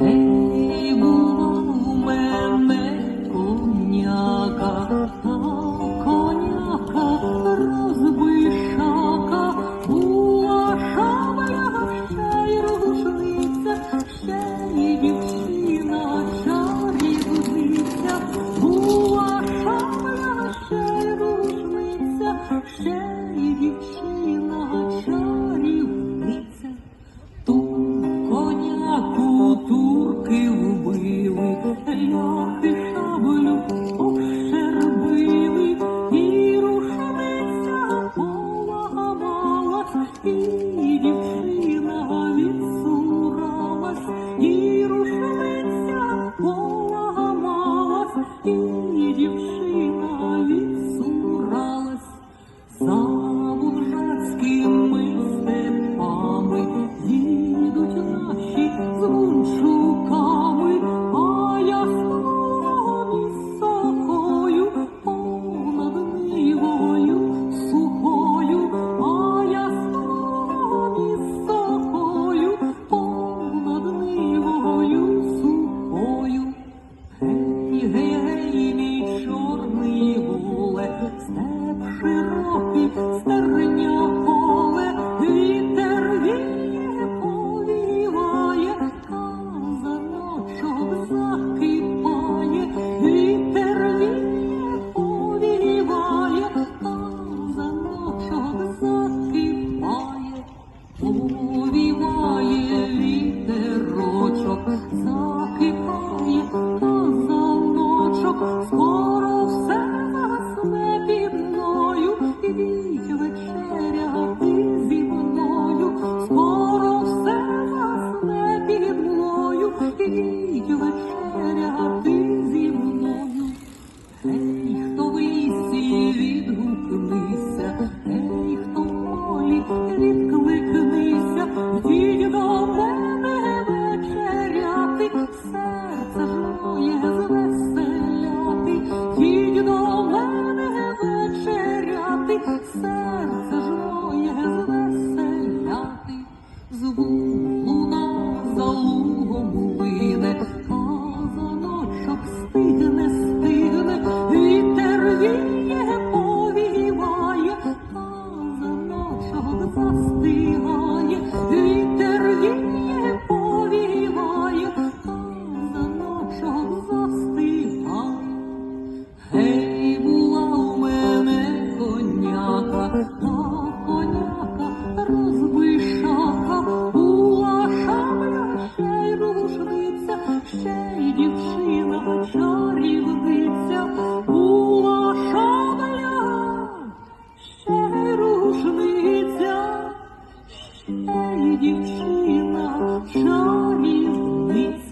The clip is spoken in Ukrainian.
Гей, було мене коняка, коняка розбишака, була шабля, ще й рушниця, ще й дівчина, чарівниця, була шабля, ще рушниця, ще й дівчина. Роки губили, льоти. walking. Серце жроє звеселяти, звук луна за лугом лине, а заночок стигне, стигне, вітер віє, повіває, а заночок застигає. Ей, дівчина, чарівниця,